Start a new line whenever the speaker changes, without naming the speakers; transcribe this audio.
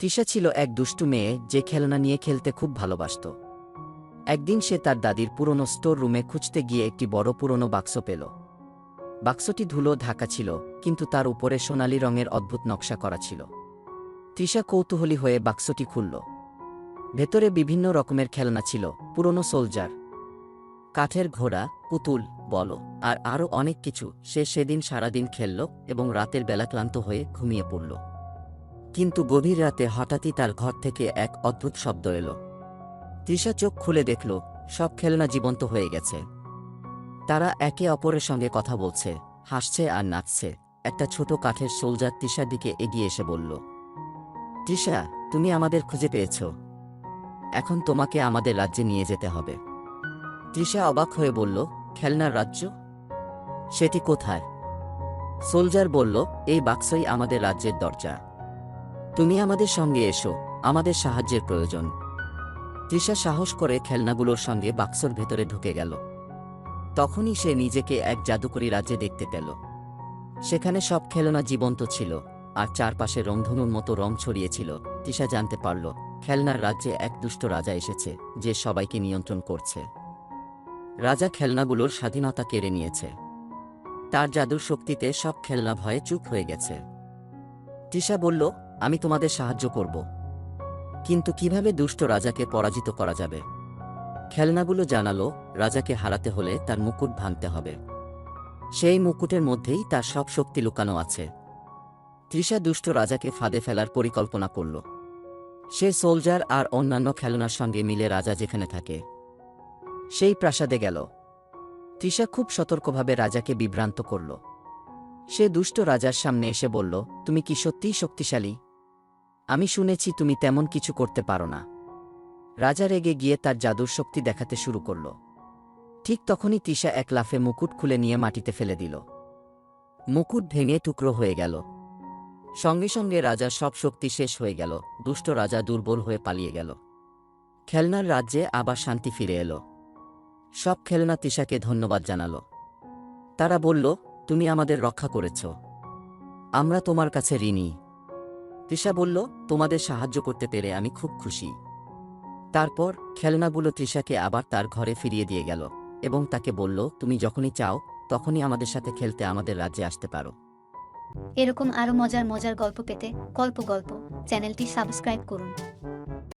তিশা ছিল এক দুষ্টু মেয়ে যে খেলনা নিয়ে খেলতে খুব ভালোবাসত। একদিন সে তার দাদির পুরনো স্টোর রুমে খুঁজতে গিয়ে একটি বড় পুরনো বাক্স পেল। বাক্সটি ধুলো ঢাকা ছিল, কিন্তু তার উপরে সোনালি রঙের অদ্ভুত নকশা করা ছিল। তৃষা কৌতূহলী হয়ে বাক্সটি খুলল। ভেতরে বিভিন্ন রকমের খেলনা ছিল, পুরনো সোলজার। কাঠের ঘোড়া, পুতুল, বল, আর আরও অনেক কিছু সে সেদিন সারাদিন খেলল এবং রাতের বেলা ক্লান্ত হয়ে ঘুমিয়ে পড়ল। কিন্তু গভীর রাতে হঠাৎই তার ঘর থেকে এক অদ্ভুত শব্দ এলো। তৃষা চোখ খুলে দেখল, সব খেলনা জীবন্ত হয়ে গেছে। তারা একে অপরের সঙ্গে কথা বলছে, হাসছে আর নাচছে। একটা ছোট কাঠের সোলজার তৃষার দিকে এগিয়ে এসে বলল, তৃষা, তুমি আমাদের খুঁজে পেয়েছ। এখন তোমাকে আমাদের রাজ্যে নিয়ে যেতে হবে। তৃষা অবাক হয়ে বলল, খেলনার রাজ্য? সেটি কোথায়? সোলজার বলল, এই বাক্সই আমাদের রাজ্যের দরজা। তুমি আমাদের সঙ্গে এসো, আমাদের সাহায্যের প্রয়োজন। তৃষা সাহস করে খেলনাগুলোর সঙ্গে বাক্সর ভেতরে ঢুকে গেল। তখনই সে নিজেকে এক জাদুকরী রাজ্যে দেখতে পেল। সেখানে সব খেলনা জীবন্ত ছিল, আর চারপাশে রংধনুর মতো রং ছড়িয়েছিল তৃষা জানতে পারল, খেলনার রাজ্যে এক দুষ্ট রাজা এসেছে, যে সবাইকে নিয়ন্ত্রণ করছে। রাজা খেলনাগুলোর স্বাধীনতা কেড়ে নিয়েছে। তার জাদুর শক্তিতে সব খেলনা ভয়ে চুপ হয়ে গেছে। তৃষা বলল আমি তোমাদের সাহায্য করব। কিন্তু কীভাবে দুষ্ট রাজাকে পরাজিত করা যাবে? খেলনাগুলো জানালো, রাজাকে হারাতে হলে তার মুকুট ভাঙতে হবে। সেই মুকুটের মধ্যেই তার সব শক্তি লুকানো আছে। তৃষা দুষ্ট রাজাকে ফাঁদে ফেলার পরিকল্পনা করল। সে সোলজার আর অন্যান্য খেলনার সঙ্গে মিলে রাজা যেখানে থাকে। সেই প্রাসাদে গেল। তৃষা খুব সতর্কভাবে রাজাকে বিভ্রান্ত করল। সে দুষ্ট রাজার সামনে এসে বলল, তুমি কি সত্যিই শক্তিশালী? আমি শুনেছি তুমি তেমন কিছু করতে পারো না। রাজা রেগে গিয়ে তার জাদুর শক্তি দেখাতে শুরু করল। ঠিক তখনই তিশা এক লাফে মুকুট খুলে নিয়ে মাটিতে ফেলে দিল। মুকুট ভেঙে টুকরো হয়ে গেল। সঙ্গে সঙ্গে রাজার সব শক্তি শেষ হয়ে গেল। দুষ্ট রাজা দুর্বল হয়ে পালিয়ে গেল। খেলনার রাজ্যে আবার শান্তি ফিরে এলো। সব খেলনা তিশাকে ধন্যবাদ জানালো। তারা বলল, তুমি আমাদের রক্ষা করেছ। আমরা তোমার কাছে ঋণী। তৃষা বলল, তোমাদের সাহায্য করতে পেরে আমি খুব খুশি। তারপর খেলনাগুলো তৃষাকে আবার তার ঘরে ফিরিয়ে দিয়ে গেল এবং তাকে বলল, তুমি যখনই চাও, তখনই আমাদের সাথে খেলতে আমাদের রাজ্যে আসতে পারো।
এরকম আরও মজার মজার গল্প পেতে গল্প গল্প চ্যানেলটি সাবস্ক্রাইব করুন।